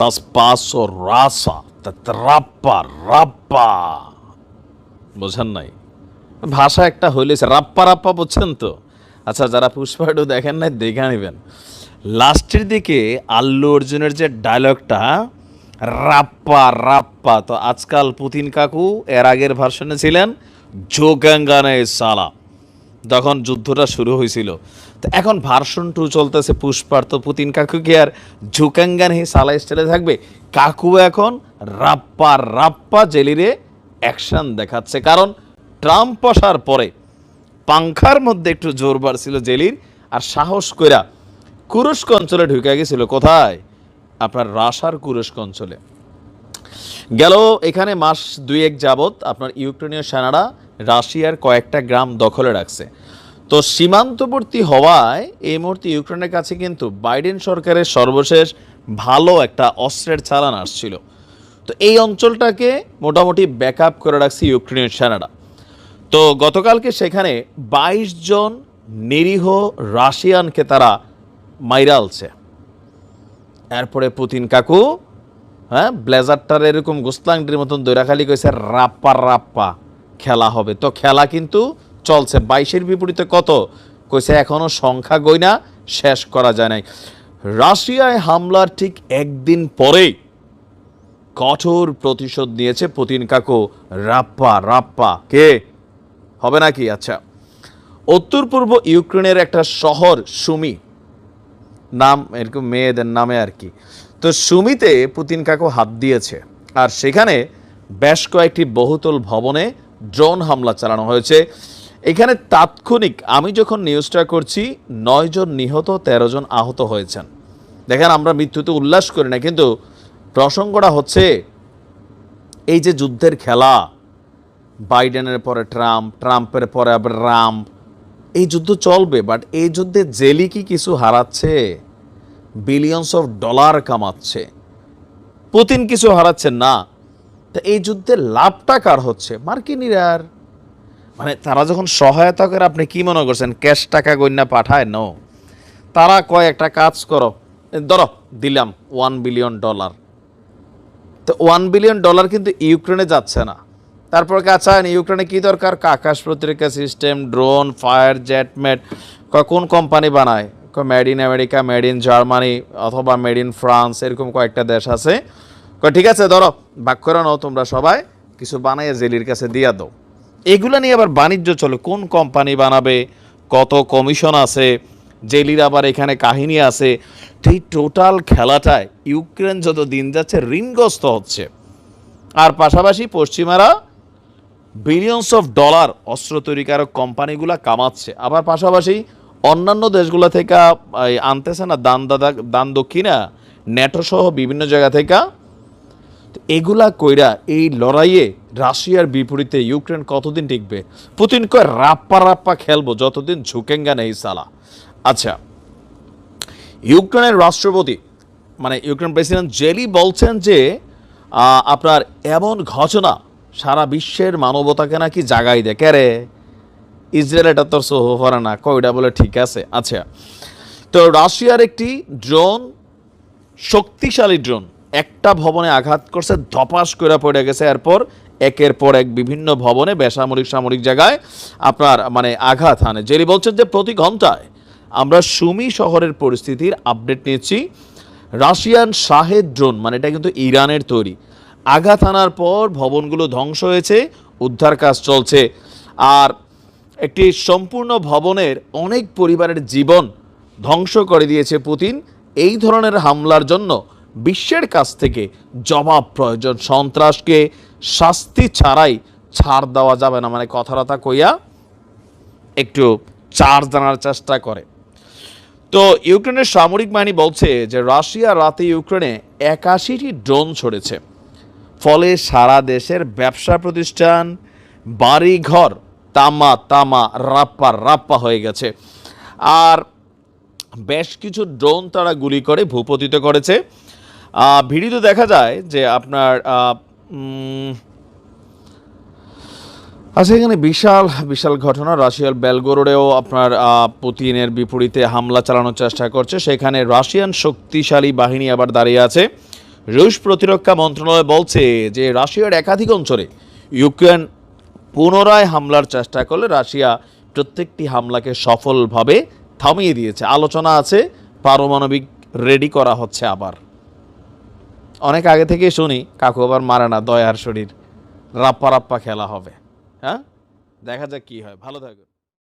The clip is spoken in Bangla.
Traspaso rasa, tatrappa, রাপ্পা। বোঝেন নাই? ভাষা একটা হইলেছে রাপ্পা রাপ্পা বুঝছেন তো? আচ্ছা যারা পুষ্পাটু দেখেন নাই দেখে নেবেন লাস্টের দিকে আল্লু অর্জুনের যে ডায়লগটা রাপ্পা রাপ্পা তো আজকাল পুতিন কাকু এর আগের ভার্সনে ছিলেন জোগাঙ্গানে সালা যখন যুদ্ধটা শুরু হয়েছিল। তো এখন ভার্সন টু চলতেছে পুষ্পার তো পুতিন কাকু কি আর ঝুকাঙ্গান হি সালা স্টাইলে থাকবে? কাকু এখন রাপ্পা রাপ্পা জেলিরে অ্যাকশন দেখাচ্ছে। কারণ ট্রাম্প আসার পরে পাংখার মধ্যে একটু জোর বাড়ছিল জেলির, আর সাহস কইরা কুরস্ক অঞ্চলে ঢুকে গেছিল। কোথায়? আপনার রাশার কুরস্ক অঞ্চলে। গেল এখানে মাস দুই এক যাবৎ আপনার ইউক্রেনীয় সেনারা রাশিয়ার কয়েকটা গ্রাম দখলে রাখছে। তো সীমান্তবর্তী হওয়ায় এই মুহূর্তে ইউক্রেনের কাছে কিন্তু বাইডেন সরকারের সর্বশেষ ভালো একটা অস্ত্রের চালান আসছিল। তো এই অঞ্চলটাকে মোটামুটি ব্যাকআপ করে রাখছে ইউক্রেনীয় সেনারা। তো গতকালকে সেখানে বাইশ জন নিরীহ রাশিয়ানকে তারা মাইরালছে এরপরে পুতিন কাকু হ্যাঁ? ব্লেজারটার এরকম গোস্তাংটির মতন দৈরাখালি কইছে, রাপ্পা রাপ্পা, খেলা হবে। তো খেলা কিন্তু চলছে। বাইশের বিপরীতে কত? কইছে এখনও সংখ্যা গইনা শেষ করা যায় নাই। রাশিয়ায় হামলার ঠিক একদিন পরেই কঠোর প্রতিশোধ নিয়েছে পুতিন কাকু। রাপ্পা রাপ্পা, কে? হবে নাকি? আচ্ছা উত্তর পূর্ব ইউক্রেনের একটা শহর সুমি, নাম এরকম মেয়েদের নামে আর কি। তো সুমিতে পুতিন কাকু হাত দিয়েছে। আর সেখানে বেশ কয়েকটি বহুতল ভবনে ড্রোন হামলা চালানো হয়েছে। এখানে তাৎক্ষণিক আমি যখন নিউজটা করছি, নয় জন নিহত, তেরো জন আহত হয়েছেন। দেখেন, আমরা মৃত্যুতে উল্লাস করি না, কিন্তু প্রসঙ্গটা হচ্ছে, এই যে যুদ্ধের খেলা, বাইডেনের পরে ট্রাম্প, ট্রাম্পের পরে আবার রাম্প এই যুদ্ধ চলবে বাট এই যুদ্ধে জেলি কি কিছু হারাচ্ছে? বিলিয়নস অফ ডলার কামাচ্ছে। পুতিন কিছু হারাচ্ছেন না। তা এই যুদ্ধে লাভটা কার হচ্ছে? মার্কিনিরার মানে তারা যখন সহায়তা করে, আপনি কি মনে করছেন? ক্যাশ টাকা গণ্যা পাঠায়? নো তারা কয়, একটা কাজ করো। ধরো, দিলাম ওয়ান বিলিয়ন ডলার তো ওয়ান বিলিয়ন ডলার কিন্তু ইউক্রেনে যাচ্ছে না। তারপর কাছে ইউক্রেনে কী দরকার? আকাশ প্রতিরক্ষা সিস্টেম ড্রোন ফায়ার জেটমেট কোন কোম্পানি বানায়? Made in America made in Germany অথবা মেড ইন ফ্রান্স এরকম কয়েকটা দেশ আছে। ঠিক আছে, ধরো করে নাও তোমরা সবাই, কিছু বানাইয়ে জেলির কাছে দিয়া দাও। এগুলো নিয়ে আবার বাণিজ্য চলে। কোন কোম্পানি বানাবে? কত কমিশন আছে? জেলির আবার এখানে কাহিনী আছে। এই টোটাল খেলাটায় ইউক্রেন যত দিন যাচ্ছে ঋণগ্রস্ত হচ্ছে। আর পাশাপাশি পশ্চিমারা বিলিয়নস অফ ডলার অস্ত্র তৈরিকারক কোম্পানিগুলো কামাচ্ছে। আবার পাশাপাশি অন্যান্য দেশগুলো থেকে আনতেছে না, দান দাদা, দান দক্ষিণা, নেটো সহ বিভিন্ন জায়গা থেকে। এগুলা কইরা এই লড়াইয়ে রাশিয়ার বিপরীতে ইউক্রেন কতদিন টিকবে? পুতিন কয়, রাপ্পা রাপ্পা খেলব, যতদিন ঝুঁকেঙ্গা নেই সালা। আচ্ছা ইউক্রেনের রাষ্ট্রপতি মানে ইউক্রেন প্রেসিডেন্ট জেলি বলছেন যে আপনার এমন ঘটনা সারা বিশ্বের মানবতাকে নাকি জাগাই দেয়। কে রে? ইসরায়েল এটা তোর সহ করে না। কয়টা বলে ঠিক আছে। আচ্ছা তো রাশিয়ার একটি ড্রোন, শক্তিশালী ড্রোন, একটা ভবনে আঘাত করছে, ধপাস করে পড়ে গেছে। এরপর একের পর এক বিভিন্ন ভবনে বেসামরিক সামরিক জায়গায় আপনার মানে আঘাত হানে। জেরি বলছেন যে প্রতি ঘন্টায় আমরা সুমি শহরের পরিস্থিতির আপডেট নিয়েছি রাশিয়ান শাহেদ ড্রোন মানে এটা কিন্তু ইরানের তৈরি। আঘাত হানার পর ভবনগুলো ধ্বংস হয়েছে, উদ্ধার কাজ চলছে। আর একটি সম্পূর্ণ ভবনের অনেক পরিবারের জীবন ধ্বংস করে দিয়েছে পুতিন এই ধরনের হামলার জন্য বিশ্বের কাছ থেকে জবাব প্রয়োজন। সন্ত্রাসকে শাস্তি ছাড়াই ছাড় দেওয়া যাবে না মানে কথাটা কইয়া একটু চার জানার চেষ্টা করে। তো ইউক্রেনের সামরিক বাহিনী বলছে যে রাশিয়া রাতে ইউক্রেনে একাশিটি ড্রোন ছড়েছে। ফলে সারা দেশের ব্যবসা প্রতিষ্ঠান, বাড়িঘর তামা তামা, রাপ্পা রাপ্পা হয়ে গেছে। আর বেশ কিছু ড্রোন তারা গুলি করে ভূপতিত করেছে। ভিডিওতে দেখা যায় যে আপনার আচ্ছা এখানে বিশাল বিশাল ঘটনা। রাশিয়ার বেলগোরোডেও আপনার পুতিনের বিপরীতে হামলা চালানোর চেষ্টা করছে। সেখানে রাশিয়ান শক্তিশালী বাহিনী আবার দাঁড়িয়ে আছে। রুশ প্রতিরক্ষা মন্ত্রণালয় বলছে যে রাশিয়ার একাধিক অঞ্চলে ইউক্রেন পুনরায় হামলার চেষ্টা করলে রাশিয়া প্রত্যেকটি হামলাকে সফলভাবে থামিয়ে দিয়েছে। আলোচনা আছে, পারমাণবিক রেডি করা হচ্ছে আবার। অনেক আগে থেকে শুনি, কাকু আবার মারে না, দয়ার শরীর, রাপ্পা রাপ্পা খেলা হবে। হ্যাঁ? দেখা যাক কী হয়। ভালো থাকো